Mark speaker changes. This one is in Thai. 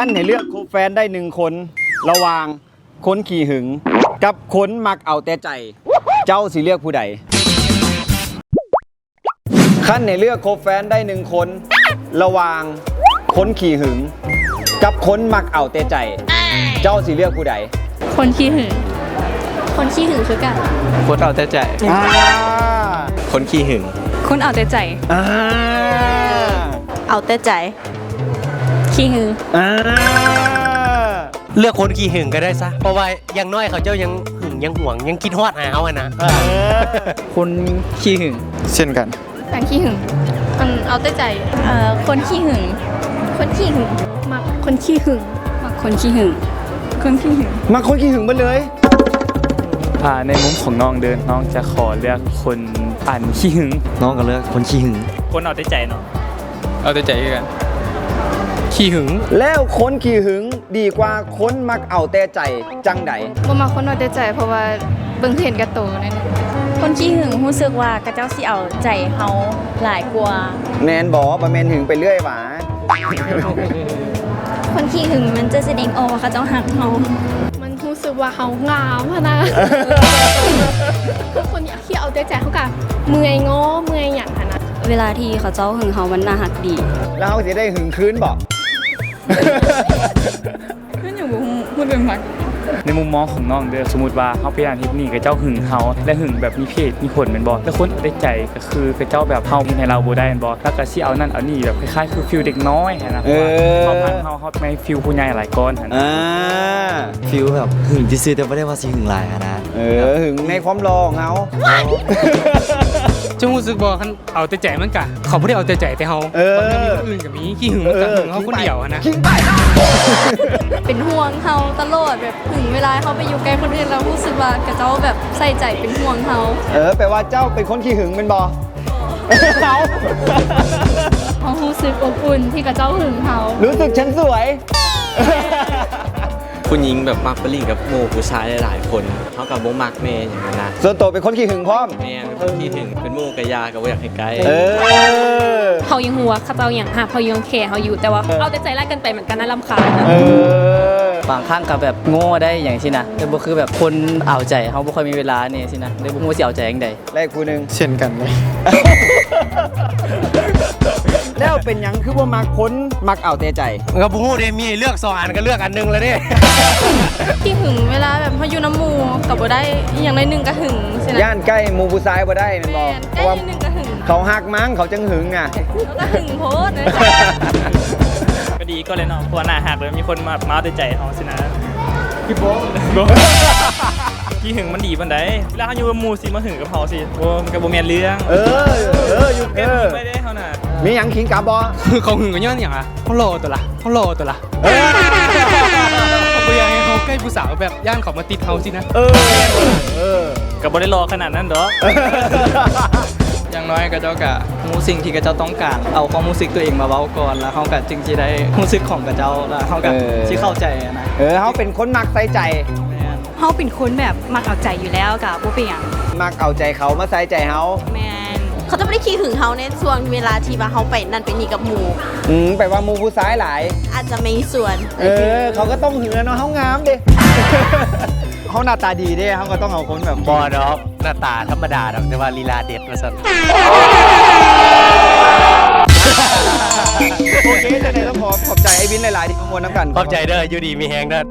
Speaker 1: ท่านให้เลือกคบแฟนได้หนึ่งคน ระหว่างคนขี่หึง กับคนมักเอาแต่ใจ เจ้าสิเลือกผู้ใดขั้นให้เลือกคบแฟนได้หนึ่งคน ระหว่างคนขี่หึง กับคนมักเอาแต่ใจ เจ้าสิเลือกผู้ใด
Speaker 2: คนขี้หึง
Speaker 3: คนขี้หึงคือกัน
Speaker 4: คนเอาแต่ใจ
Speaker 1: อ่า
Speaker 4: คนขี้หึง
Speaker 2: คนเอาแต่ใจ
Speaker 1: อ่า
Speaker 3: เอาแต่ใจ ขี้หึง
Speaker 1: อ่า
Speaker 4: เลือกคนขี้หึงก็ได้ซะ เพราะว่าอยังน้อยเขาเจ้ายังหึงยังห่วงยังคิดฮอดหาเอาอะนะ
Speaker 1: เออ
Speaker 4: คนขี้หึง
Speaker 5: เช่นกัน
Speaker 2: การขี้หึงมันเอาแต่ใจ
Speaker 3: เอ่อคนขี้หึง คนขี้หึง
Speaker 2: มักคนขี้หึง
Speaker 3: มักคนขี้หึง
Speaker 2: คนขี้หึง
Speaker 1: มาคนขี่หึงมาเลย
Speaker 6: อ่าในมุมของน้องเดินน้องจะขอเลือกคนปั่นขี้หึง
Speaker 4: น้องก็เลือกคนขี้หึง
Speaker 6: คนเอาแต่ใจเนาะ
Speaker 4: เอาแต่ใจกัน ขี้หึง
Speaker 1: แล้วคนขี่หึงดีกว่าคนมักเอาแต่ใจจังใด
Speaker 2: บ่มาคนเอาแต่ใจเพราะว่าเบิ่งเห็นกับโตนั่นเอง
Speaker 3: คนขี้หึงรู้สึกว่ากระเจ้าสิเอาใจเฮาหลายกว่า
Speaker 1: แมนบอกว่าแมนหึงไปเรื่อยหวา
Speaker 3: คนขี้หึงมันจะแสดงออกว่าเขาเจ้าหักเฮา
Speaker 2: มันรู้สึกว่าเฮางามพะนะคนที่เอาแต่ใจเขากะเมื่อยง้อเมื่
Speaker 3: เวลาที่เขาเจ้าหึงเฮามันน่าหักดี
Speaker 1: แล้วเขาจะได้หึงคืนบอก
Speaker 2: ขึ้นอยู่บ่พูดเป็นมัก
Speaker 6: ในมุมมองของน้องเดินสมมติว่าเขาไปอ่านทิปนี่กับเจ้าหึงเขาและหึงแบบมีเพศมีผลเป็นบอแล้วคนเอาแต่ใจก็คือกับเจ้าแบบเฮาให้เราบ่ได้เป็นบอแล้วก็สิเอานั่นเอานี่แบบคล้ายๆคือฟิลเด็กน้อยหั้นนะเพราะว่าเขาพันเฮาเขาไม่ฟิลผู้ใหญ่หลายก้อนหันนะ
Speaker 1: อ่า
Speaker 4: ฟิลแบบหึงที่ซื้อแต่ไม่ได้ว่าสิหึงหลายอะนะ
Speaker 1: เออหึงในความรอของเขา
Speaker 7: จงรู้สึกบอกคันเอาแต่ใจมันกะเขาไม่ได้เอาแต่ใจแต่เฮา
Speaker 1: เออ
Speaker 7: มันก็มีคนอื่นกับมีขี้หึงมันกะหึงเขาคนเดียวอะนะ
Speaker 1: คิงไป
Speaker 3: เป็นห่วงเฮาตลอดแบบหึงเวลาเขาไปอยู่ใกล้คนอื่นเรารู้สึกว่ากระเจ้าแบบใส่ใจเป็นห่วงเฮา
Speaker 1: เออแปลว่าเจ้าเป็นคนขี้หึงเป็นบอเขา
Speaker 2: เขารู้สึกอบอุ่นที่กับเจ้าหึงเขา
Speaker 1: รู้สึกฉันสวย
Speaker 4: คุณหญิงแบบมักไปลิงกับหมู่ผู้ชายหลายๆคนเขากับบ่มักเมย์อย่างนั้นนะ
Speaker 1: ส่วนตัวเป็นคนขี้หึงพร้อม
Speaker 4: แม่เป็นคนขี้หึงเป็นหมู่กับยากับว่าอยากให้ใกล้
Speaker 1: เออ
Speaker 8: เขายังหัวเขาเจ้าอย่างหาเขายังแคร์เขาอยู่แต่ว่าเอาแต่ใจไล่กันไปเหมือนกันนะลำคาญนะ
Speaker 1: เออ
Speaker 9: บางครั้งก็แบบโง่ได้อย่างสินะแต่บ่คือแบบคนเอาใจเขาบ่ค่อยมีเวลาเนี่ยสินะเลยบ่ฮู้ว่าสิเอาใจจังใด
Speaker 1: แรกคู่หนึ่ง
Speaker 5: เช่นกันเลย
Speaker 1: แล้ว เป็นหยังคือว่ามักคนมักเอาแต่ใจ
Speaker 4: มันก็บู๊เดมีให้เลือกสองอันก็เลือกอันหนึงแล้วเนี่ย
Speaker 2: ขี้หึงเวลาแบบเขาอยู่น้ำหมูกับบ่ได้อหย่างใดหนึ่งก็หึงใช่ไหม
Speaker 1: ย่านใกล้หมูผู้ชายบ่ได้แมันบ
Speaker 2: แม่
Speaker 1: อก
Speaker 2: น
Speaker 1: เพ
Speaker 2: ใกล้
Speaker 1: ราะว่า
Speaker 2: นิดนึงก็หึง
Speaker 1: เขาหักมั้งเขาจังหึงอะ
Speaker 2: แล้วก็หึงโพสเลย
Speaker 6: ก็ดีก็เลยเนาะเพราะว่าหน้าหักเลยมีคนมามาเอาแต่ใจเขาสินะพี่โบ๊ ขี้หึงมันดีปันไดเวลาเขาอยู่กับหมู่สิมาหึงกับเขาสิโอ้มันก็บ่แม่นเรื่อง
Speaker 1: เออ เอออยู่
Speaker 6: เอ
Speaker 1: เออ
Speaker 6: อไม่ได้เขาน่ะ
Speaker 1: มีหยังขิงกับบอ
Speaker 7: เขาหึงกันย้อนอย่างอะเขารอตัวละเขารอตัวละ
Speaker 1: เออ
Speaker 7: เขาพยายามให้เขาใกล้ผู้สาวแบบย่านเขามาติดเขาสินะ
Speaker 1: เออเออ
Speaker 6: ก็บ่ได้รอขนาดนั้นดอก
Speaker 9: อย่างน้อยก็เจ้ากะรู้สิ่งที่กระเจ้าต้องการ เอาความรู้สึกตัวเองมาเว้าก่อนแล้วเขาก็จึงสิได้รู้สึกของกระเจ้าแล้วเขาก็
Speaker 1: เออ
Speaker 9: สิเข้าใจนะ
Speaker 1: เออเขาเป็นคนมักใส่ใจ
Speaker 9: แม่น
Speaker 8: เขาเป็นคนแบบมักเอาใจอยู่แล้วกับผู้เปียง
Speaker 1: มักเอาใจเขามาใส่ใจเขา
Speaker 8: แมน
Speaker 3: เขาจะไม่ได้ขี้หึงเขาในช่วงเวลาที่ว่าเขาไปนั่นไปนี่กับหมู่
Speaker 1: อืมแปลว่าหมูผู้ชายหลาย
Speaker 3: อาจจะไม่ส่วน
Speaker 1: เออ เขาก็ต้องหึงแล้วเนาะเขางามดิเขาหน้าตาดีดิเขาก็ต้องเอาคนแบบ
Speaker 4: บอดอกหน้าตาธรรมดาดอกแต่ว่าลีลาเด็ดมาสั่น
Speaker 1: โอเคจะไหนต้องขอขอบใจไอ้วินหลายๆที่มาวนน้ำกัน
Speaker 4: ขอบใจเด้ออยู่ดีมีแฮงเด้อ